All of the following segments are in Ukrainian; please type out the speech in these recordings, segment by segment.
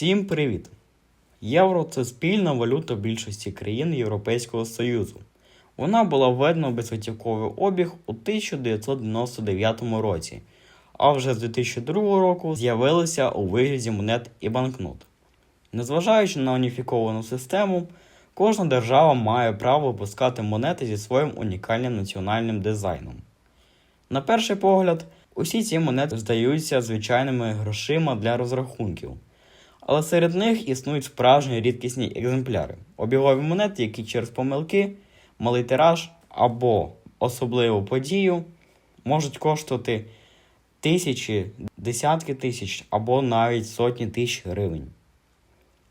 Всім привіт! Євро це спільна валюта більшості країн Європейського Союзу. Вона була введена в безготівковий обіг у 1999 році, а вже з 2002 року з'явилася у вигляді монет і банкнот. Незважаючи на уніфіковану систему, кожна держава має право випускати монети зі своїм унікальним національним дизайном. На перший погляд, усі ці монети здаються звичайними грошима для розрахунків. Але серед них існують справжні рідкісні екземпляри, обігові монети, які через помилки, малий тираж або особливу подію можуть коштувати тисячі, десятки тисяч або навіть сотні тисяч гривень.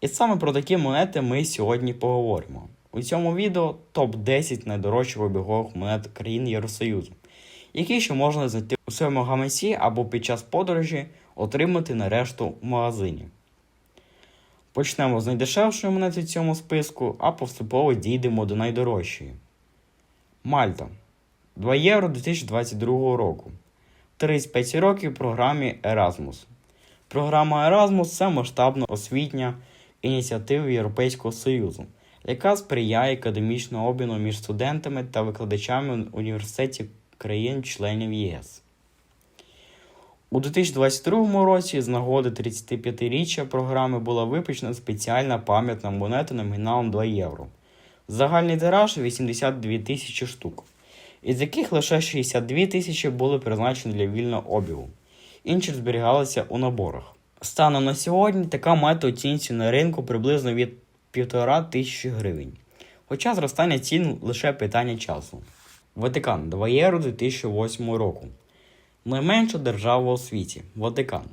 І саме про такі монети ми сьогодні поговоримо. У цьому відео топ-10 найдорожчих обігових монет країн Євросоюзу, які ще можна знайти у своєму гаманці або під час подорожі отримати на решту в магазині. Почнемо з найдешевшої монети в цьому списку, а поступово дійдемо до найдорожчої. Мальта 2 євро 2022 року. 35 років програмі Erasmus. Програма Erasmus це масштабна освітня ініціатива Європейського Союзу, яка сприяє академічному обміну між студентами та викладачами університетів країн-членів ЄС. У 2022 році з нагоди 35-річчя програми була випущена спеціальна пам'ятна монета номіналом 2 євро. Загальний тираж 82 тисячі штук, із яких лише 62 тисячі були призначені для вільного обігу. Інші зберігалися у наборах. Станом на сьогодні така монета оцінюється на ринку приблизно від 1,5 тисячі гривень. Хоча зростання цін лише питання часу. Ватикан 2 євро 2008 року. Найменша держава у світі Ватикан.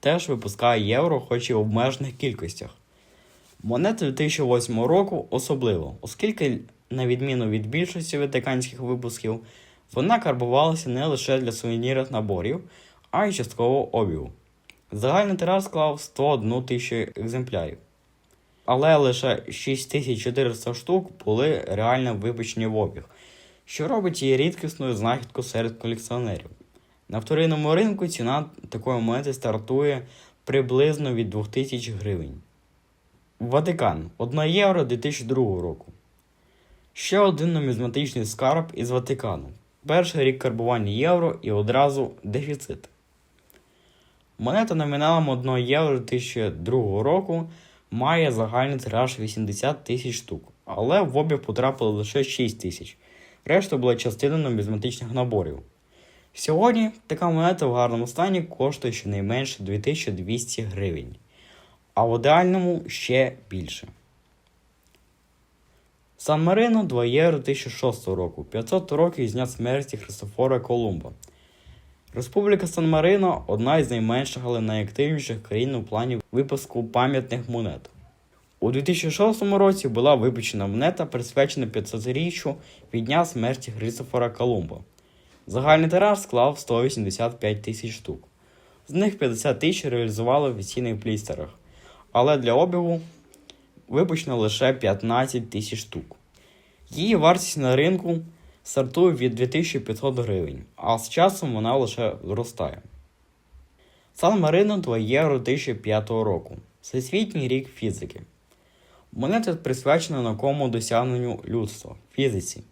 Теж випускає євро, хоч і в обмежених кількостях. Монета 2008 року особливо, оскільки, на відміну від більшості ватиканських випусків, вона карбувалася не лише для сувенірних наборів, а й часткового обігу. Загальний тираж склав 101 тисячу екземплярів. Але лише 6400 штук були реально випущені в обіг, що робить її рідкісною знахідкою серед колекціонерів. На вторинному ринку ціна такої монети стартує приблизно від 2000 гривень. Ватикан 1 євро 2002 року. Ще один нумізматичний скарб із Ватикану. Перший рік карбування євро і одразу дефіцит. Монета номіналом 1 євро 2002 року має загальний тираж 80 тисяч штук, але в обіг потрапило лише 6 тисяч. Решта була частина нумізматичних наборів. Сьогодні така монета в гарному стані коштує щонайменше 2200 гривень, а в ідеальному ще більше. Сан Марино 2 євро 2006 року, 500 років з дня смерті Христофора Колумба. Республіка Сан Марино одна із найменших, але найактивніших країн у плані випуску пам'ятних монет. У 2006 році була випущена монета, присвячена 500-річчю від дня смерті Христофора Колумба. Загальний тираж склав 185 тисяч штук. З них 50 тисяч реалізували в офіційних плістерах, але для обігу випущено лише 15 тисяч штук. Її вартість на ринку стартує від 2500 гривень, а з часом вона лише зростає. Сан Марино 2 євро 2005 року. Всесвітній рік фізики. Монета присвячена науковому досягненню людства фізиці.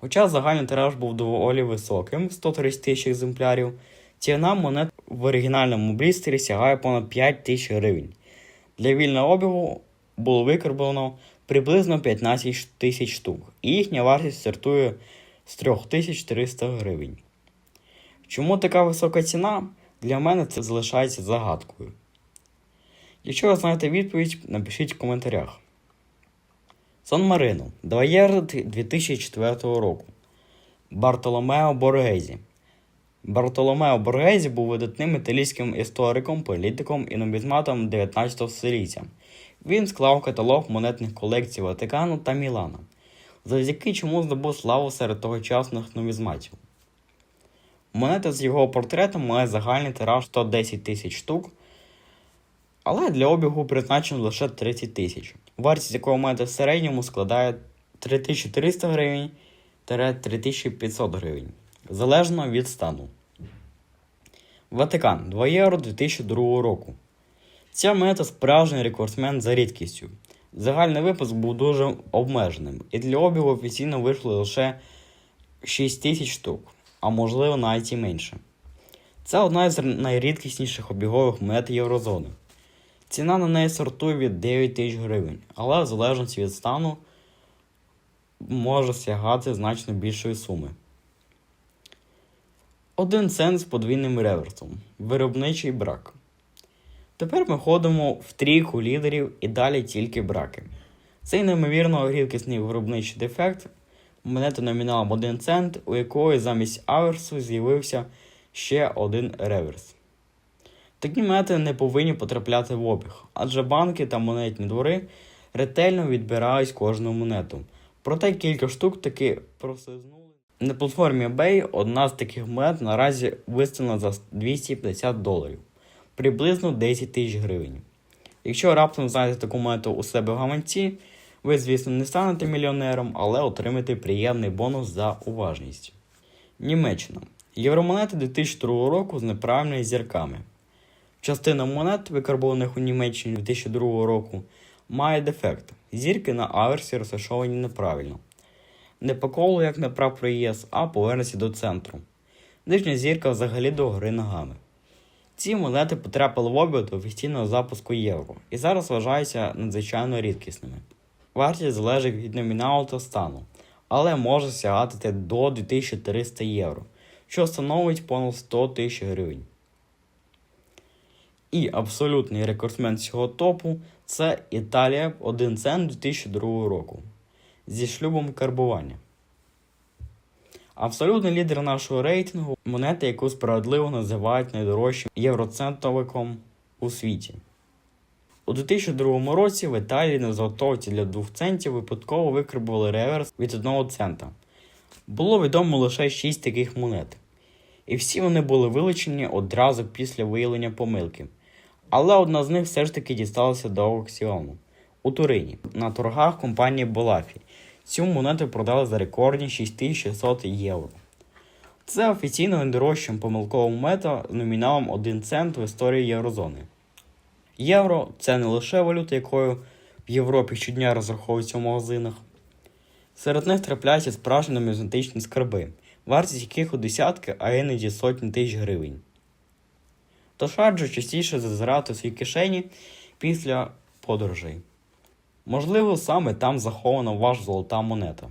Хоча загальний тираж був доволі високим 130 тисяч екземплярів, ціна монет в оригінальному блістері сягає понад 5 тисяч гривень. Для вільного обігу було викарбовано приблизно 15 тисяч штук, і їхня вартість стартує з 3300 гривень. Чому така висока ціна? Для мене це залишається загадкою. Якщо ви знаєте відповідь, напишіть в коментарях. Сан Марино 2 євро 2004 року. Бартоломео Боргезі. Бартоломео Боргезі був видатним італійським істориком, політиком і нумізматом 19 століття. Він склав каталог монетних колекцій Ватикану та Мілана, завдяки чому здобув славу серед тогочасних нумізматів. Монета з його портретом має загальний тираж 110 тисяч штук, але для обігу призначено лише 30 тисяч. Вартість якого монети в середньому складає 3300 гривень 3500 гривень, залежно від стану. Ватикан 2 євро 2002 року. Ця монета справжній рекордсмен за рідкістю. Загальний випуск був дуже обмеженим, і для обігу офіційно вийшло лише 6 тисяч штук, а можливо навіть і менше. Це одна з найрідкісніших обігових монет Єврозони. Ціна на неї сортує від 9 тисяч гривень, але в залежності від стану може сягати значно більшої суми. Один цент з подвійним реверсом. Виробничий брак. Тепер ми ходимо в трійку лідерів і далі тільки браки. Цей неймовірно рідкісний виробничий дефект монета номіналом 1 цент, у якої замість аверсу з'явився ще один реверс. Такі монети не повинні потрапляти в обіг, адже банки та монетні двори ретельно відбирають кожну монету. Проте кілька штук таки прослизнули. На платформі eBay одна з таких монет наразі виставлена за 250 доларів, приблизно 10 тисяч гривень. Якщо раптом знайдете таку монету у себе в гаманці, ви, звісно, не станете мільйонером, але отримаєте приємний бонус за уважність. Німеччина. Євромонети 2002 року з неправильними зірками. Частина монет, викарбованих у Німеччині 2002 року, має дефект. Зірки на аверсі розташовані неправильно. Не по колу, як на прапорі ЄС, а повернеться до центру. Нижня зірка взагалі до гори ногами. Ці монети потрапили в обіг до офіційного запуску євро і зараз вважаються надзвичайно рідкісними. Вартість залежить від номіналу та стану, але може сягати до 2300 євро, що становить понад 100 тисяч гривень. І абсолютний рекордсмен цього топу це Італія 1 цент 2002 року зі шлюбом карбування. Абсолютний лідер нашого рейтингу монета, яку справедливо називають найдорожчим євроцентовиком у світі. У 2002 році в Італії на заготовці для 2 центів випадково викарбували реверс від 1 цента. Було відомо лише 6 таких монет. І всі вони були вилучені одразу після виявлення помилки. Але одна з них все ж таки дісталася до аукціону у Турині на торгах компанії Болафі. Цю монету продали за рекордні 6600 євро. Це офіційно найдорожчим помилковим мета з номіналом 1 цент в історії Єврозони. Євро це не лише валюта, якою в Європі щодня розраховуються в магазинах. Серед них трапляються справжні нумізматичні скарби, вартість яких у десятки, а іноді сотні тисяч гривень. Тож раджу частіше зазирати свої кишені після подорожей. Можливо, саме там захована ваша золота монета.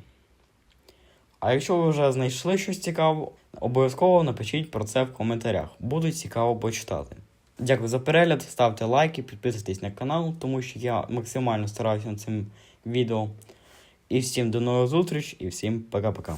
А якщо ви вже знайшли щось цікаве, обов'язково напишіть про це в коментарях. Буде цікаво почитати. Дякую за перегляд, ставте лайки, підписуйтесь на канал, тому що я максимально стараюся над цим відео. І всім до нових зустріч і всім пока-пока.